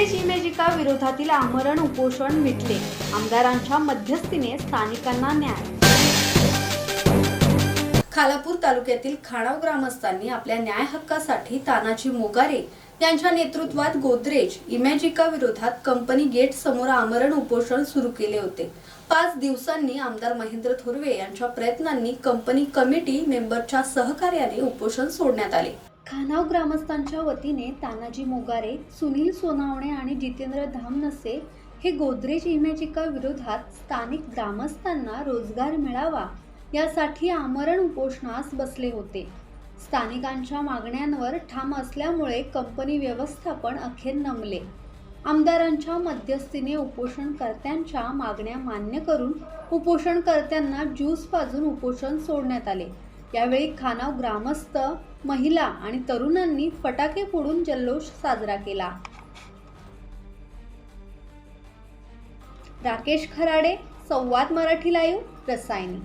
इमेजिका विरोधातील आमरण उपोषण मिटले. आमदारांच्या मध्यस्थीने स्थानिकांना न्याय. खालापूर तालुक्यातील खाणाव ग्रामस्थांनी आपल्या न्याय हक्कासाठी तानाजी मोगारे यांच्या नेतृत्वात गोदरेज इमॅजिका विरोधात कंपनी गेट समोर आमरण उपोषण सुरू केले होते. पाच दिवसांनी आमदार महेंद्र थोरवे यांच्या प्रयत्नांनी कंपनी कमिटी मेंबरच्या सहकार्याने उपोषण सोडण्यात आले. खानाव ग्रामस्थांच्या वतीने तानाजी मोगारे सुनील सोनावणे आणि जितेंद्र धामनसे हे गोदरेज इमॅजिका विरोधात स्थानिक ग्रामस्थांना रोजगार मिळावा यासाठी आमरण उपोषणास बसले होते. स्थानिकांच्या मागण्यांवर ठाम असल्यामुळे कंपनी व्यवस्थापन अखेर नमले. आमदारांच्या मध्यस्थीने उपोषणकर्त्यांच्या मागण्या मान्य करून उपोषणकर्त्यांना ज्यूस पाजून उपोषण सोडण्यात आले. यावेळी खानाव ग्रामस्थ महिला आणि तरुणांनी फटाके फोडून जल्लोष साजरा केला. राकेश खराडे संवाद मराठी लाईव्ह रसायनी.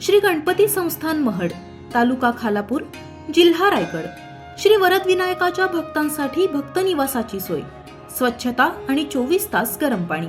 श्री गणपती संस्थान महड तालुका खालापूर जिल्हा रायगड. श्री वरद विनायकाच्या भक्तांसाठी भक्त निवासाची सोय. स्वच्छता आणि चोवीस तास गरम पाणी.